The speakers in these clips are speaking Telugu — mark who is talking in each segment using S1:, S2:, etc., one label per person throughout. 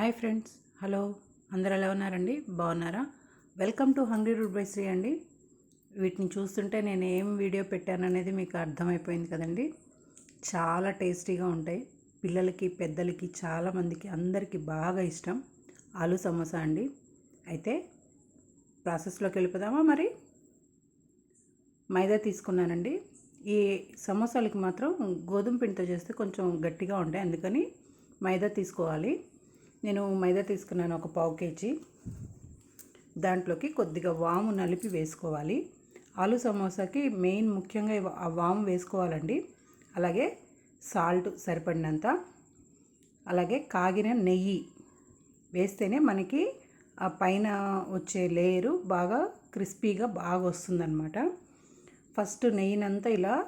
S1: Hi friends hello. అందరు ఎలా ఉన్నారండి? బాగున్నారా? Welcome to Hungry Root by Sri అండి. వీటిని చూస్తుంటే నేను ఏం వీడియో పెట్టాను అనేది మీకు అర్థమైపోయింది కదండి. చాలా టేస్టీగా ఉంటాయి. పిల్లలకి పెద్దలకి చాలామందికి అందరికీ బాగా ఇష్టం. ఆలు సమోసా అండి. అయితే ప్రాసెస్లోకి వెళ్ళిపోదామా మరి? మైదా తీసుకున్నానండి. ఈ సమోసాలకి మాత్రం గోధుమ పిండితో చేస్తే కొంచెం గట్టిగా ఉంటాయి. అందుకని మైదా తీసుకోవాలి. నేను మైదా తీసుకున్నాను ఒక పావు కేజీ. దాంట్లోకి కొద్దిగా వాము నలిపి వేసుకోవాలి. ఆలు సమోసాకి మెయిన్ ముఖ్యంగా ఆ వాము వేసుకోవాలండి. అలాగే సాల్ట్ సరిపడినంత. అలాగే కాగిన నెయ్యి వేస్తేనే మనకి ఆ పైన వచ్చే లేయరు బాగా క్రిస్పీగా బాగా వస్తుందన్నమాట. ఫస్ట్ నెయ్యినంతా ఇలా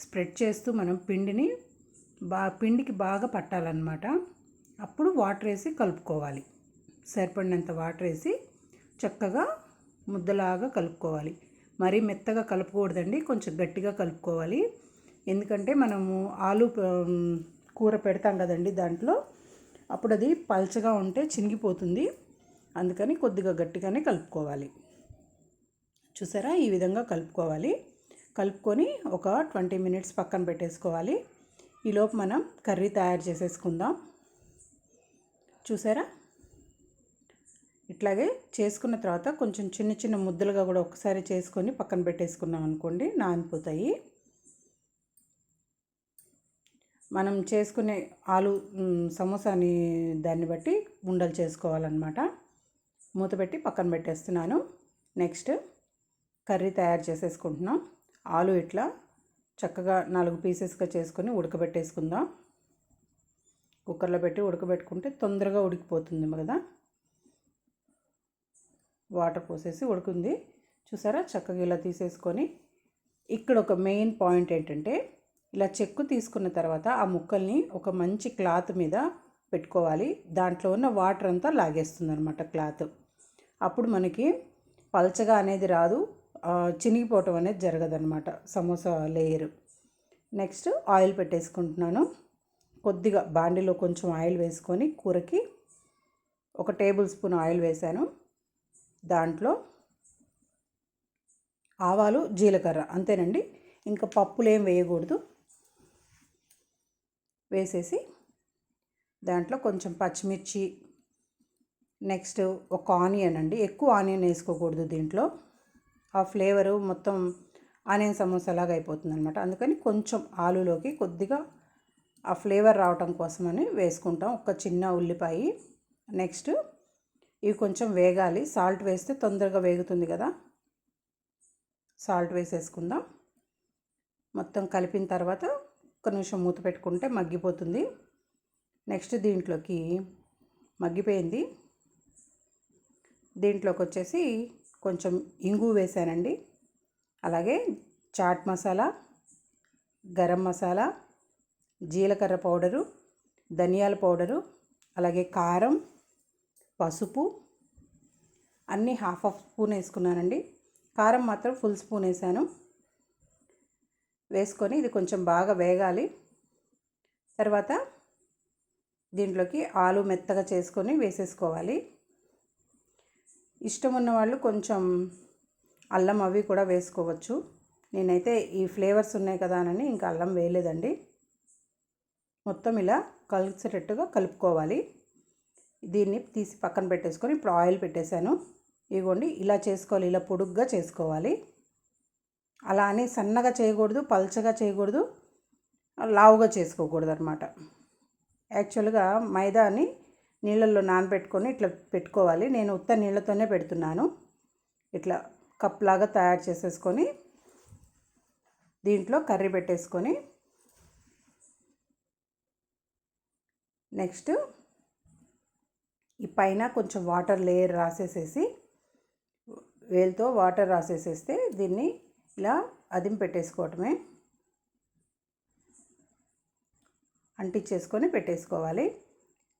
S1: స్ప్రెడ్ చేస్తూ మనం పిండిని బా పిండికి బాగా పట్టాలన్నమాట. అప్పుడు వాటర్ వేసి కలుపుకోవాలి. సరిపడినంత వాటర్ వేసి చక్కగా ముద్దలాగా కలుపుకోవాలి. మరీ మెత్తగా కలుపుకూడదండి కొంచెం గట్టిగా కలుపుకోవాలి. ఎందుకంటే మనము ఆలు కూర పెడతాం కదండి దాంట్లో. అప్పుడు అది పల్చగా ఉంటే చినిగిపోతుంది. అందుకని కొద్దిగా గట్టిగానే కలుపుకోవాలి. చూసారా? ఈ విధంగా కలుపుకోవాలి. కలుపుకొని ఒక ట్వంటీ మినిట్స్ పక్కన పెట్టేసుకోవాలి. ఈలోపు మనం కర్రీ తయారు చేసేసుకుందాం. చూసారా? ఇట్లాగే చేసుకున్న తర్వాత కొంచెం చిన్న చిన్న ముద్దలుగా కూడా ఒకసారి చేసుకొని పక్కన పెట్టేసుకున్నాం అనుకోండి నానిపోతాయి. మనం చేసుకునే ఆలు సమోసాని దాన్ని బట్టి ఉండలు చేసుకోవాలన్నమాట. మూత పెట్టి పక్కన పెట్టేస్తున్నాను. నెక్స్ట్ కర్రీ తయారు చేసేసుకుంటున్నాం. ఆలు ఇట్లా చక్కగా నాలుగు పీసెస్గా చేసుకొని ఉడకబెట్టేసుకుందాం. కుక్కర్లో పెట్టి ఉడకబెట్టుకుంటే తొందరగా ఉడికిపోతుంది కదా వాటర్ పోసేసి ఉడుకుంది. చూసారా? చక్కగా ఇలా తీసేసుకొని ఇక్కడ ఒక మెయిన్ పాయింట్ ఏంటంటే ఇలా చెక్కు తీసుకున్న తర్వాత ఆ ముక్కల్ని ఒక మంచి క్లాత్ మీద పెట్టుకోవాలి. దాంట్లో ఉన్న వాటర్ అంతా లాగేస్తుంది అనమాట క్లాత్. అప్పుడు మనకి పల్చగా అనేది రాదు చినిగిపోవటం అనేది జరగదనమాట సమోసా లేయర్. నెక్స్ట్ ఆయిల్ పెట్టేసుకుంటున్నాను. కొద్దిగా బాండిలో కొంచెం ఆయిల్ వేసుకొని కూరకి ఒక టేబుల్ స్పూన్ ఆయిల్ వేశాను. దాంట్లో ఆవాలు జీలకర్ర అంతేనండి. ఇంకా పప్పులు ఏం వేయకూడదు. వేసేసి దాంట్లో కొంచెం పచ్చిమిర్చి నెక్స్ట్ ఒక ఆనియన్ అండి. ఎక్కువ ఆనియన్ వేసుకోకూడదు దీంట్లో. ఆ ఫ్లేవరు మొత్తం ఆనియన్ సమోసాలాగా అయిపోతుంది అనమాట అందుకని కొంచెం ఆలులోకి కొద్దిగా ఆ ఫ్లేవర్ రావటం కోసమని వేసుకుంటాం. ఒక చిన్న ఉల్లిపాయ. నెక్స్ట్ ఇవి కొంచెం వేగాలి. సాల్ట్ వేస్తే తొందరగా వేగుతుంది కదా. సాల్ట్ వేసేసుకుందాం. మొత్తం కలిపిన తర్వాత ఒక నిమిషం మూత పెట్టుకుంటే మగ్గిపోతుంది. నెక్స్ట్ దీంట్లోకి మగ్గిపోయింది. దీంట్లోకి వచ్చేసి కొంచెం ఇంగు వేసానండి అలాగే చాట్ మసాలా గరం మసాలా జీలకర్ర పౌడరు ధనియాల పౌడరు అలాగే కారం పసుపు అన్నీ హాఫ్ హాఫ్ స్పూన్ వేసుకున్నానండి. కారం మాత్రం ఫుల్ స్పూన్ వేసాను. వేసుకొని ఇది కొంచెం బాగా వేగాలి. తర్వాత దీంట్లోకి ఆలు మెత్తగా చేసుకొని వేసేసుకోవాలి. ఇష్టం ఉన్న వాళ్ళు కొంచెం అల్లం అవి కూడా వేసుకోవచ్చు. నేనైతే ఈ ఫ్లేవర్స్ ఉన్నాయి కదా అని ఇంకా అల్లం వేయలేదండి. మొత్తం ఇలా కలిసేటట్టుగా కలుపుకోవాలి. దీన్ని తీసి పక్కన పెట్టేసుకొని ఇప్పుడు ఆయిల్ పెట్టేశాను. ఇదిగోండి ఇలా చేసుకోవాలి ఇలా పొడుగ్గా చేసుకోవాలి. అలా అని సన్నగా చేయకూడదు పల్చగా చేయకూడదు లావుగా చేసుకోకూడదు అనమాట యాక్చువల్గా మైదాని నీళ్ళల్లో నానబెట్టుకొని ఇట్లా పెట్టుకోవాలి. నేను ఉత్త నీళ్ళతోనే పెడుతున్నాను. ఇట్లా కప్ లాగా తయారు చేసేసుకొని దీంట్లో కర్రీ పెట్టేసుకొని నెక్స్ట్ ఈ పైన కొంచెం వాటర్ లేయర్ రాసేసేసి వేలుతో వాటర్ రాసేసేస్తే దీన్ని ఇలా అదిం పెట్టేసుకోవటమే. అంటించేసుకొని పెట్టేసుకోవాలి.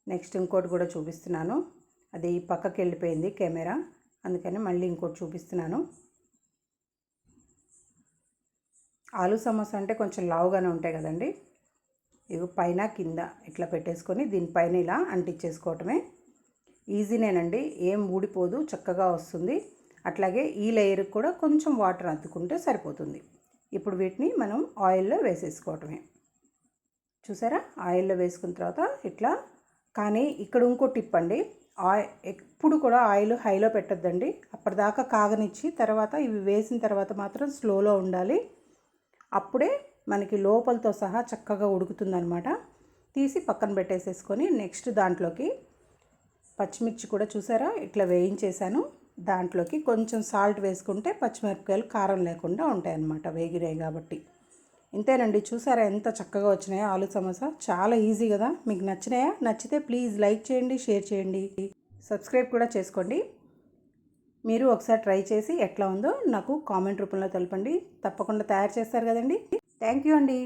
S1: నెక్స్ట్ ఇంకోటి కూడా చూపిస్తున్నాను. అది పక్కకి వెళ్ళిపోయింది కెమెరా. అందుకని మళ్ళీ ఇంకోటి చూపిస్తున్నాను. ఆలు సమోసా అంటే కొంచెం లావుగానే ఉంటాయి కదండి. ఇవి పైన కింద ఇట్లా పెట్టేసుకొని దీనిపైన ఇలా అంటించేసుకోవటమే. ఈజీనేనండి ఏం ఊడిపోదు చక్కగా వస్తుంది. అట్లాగే ఈ లేయర్కి కూడా కొంచెం వాటర్ అద్దుకుంటే సరిపోతుంది. ఇప్పుడు వీటిని మనం ఆయిల్లో వేసేసుకోవటమే. చూసారా? ఆయిల్లో వేసుకున్న తర్వాత ఇట్లా కానీ ఇక్కడ ఇంకో టిప్ అండి. ఆయిల్ ఎప్పుడు కూడా ఆయిల్ హైలో పెట్టద్దండి. అప్పటిదాకా కాగనిచ్చి తర్వాత ఇవి వేసిన తర్వాత మాత్రం స్లోలో ఉండాలి. అప్పుడే మనకి లోపలతో సహా చక్కగా ఉడుకుతుందనమాట తీసి పక్కన పెట్టేసేసుకొని నెక్స్ట్ దాంట్లోకి పచ్చిమిర్చి కూడా చూసారా? ఇట్లా వేయించేసాను దాంట్లోకి కొంచెం సాల్ట్ వేసుకుంటే పచ్చిమిరపకాయలు కారం లేకుండా ఉంటాయి అన్నమాట వేగిరాయి కాబట్టి. ఇంతేనండి. చూసారా ఎంత చక్కగా వచ్చినాయో ఆలు సమోసా. చాలా ఈజీ కదా. మీకు నచ్చినాయా? నచ్చితే ప్లీజ్ లైక్ చేయండి షేర్ చేయండి. సబ్స్క్రైబ్ కూడా చేసుకోండి. మీరు ఒకసారి ట్రై చేసి ఎట్లా ఉందో నాకు కామెంట్ రూపంలో తెలపండి. తప్పకుండా తయారు చేస్తారు కదండి. థ్యాంక్ యూ అండి.